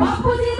Bapuji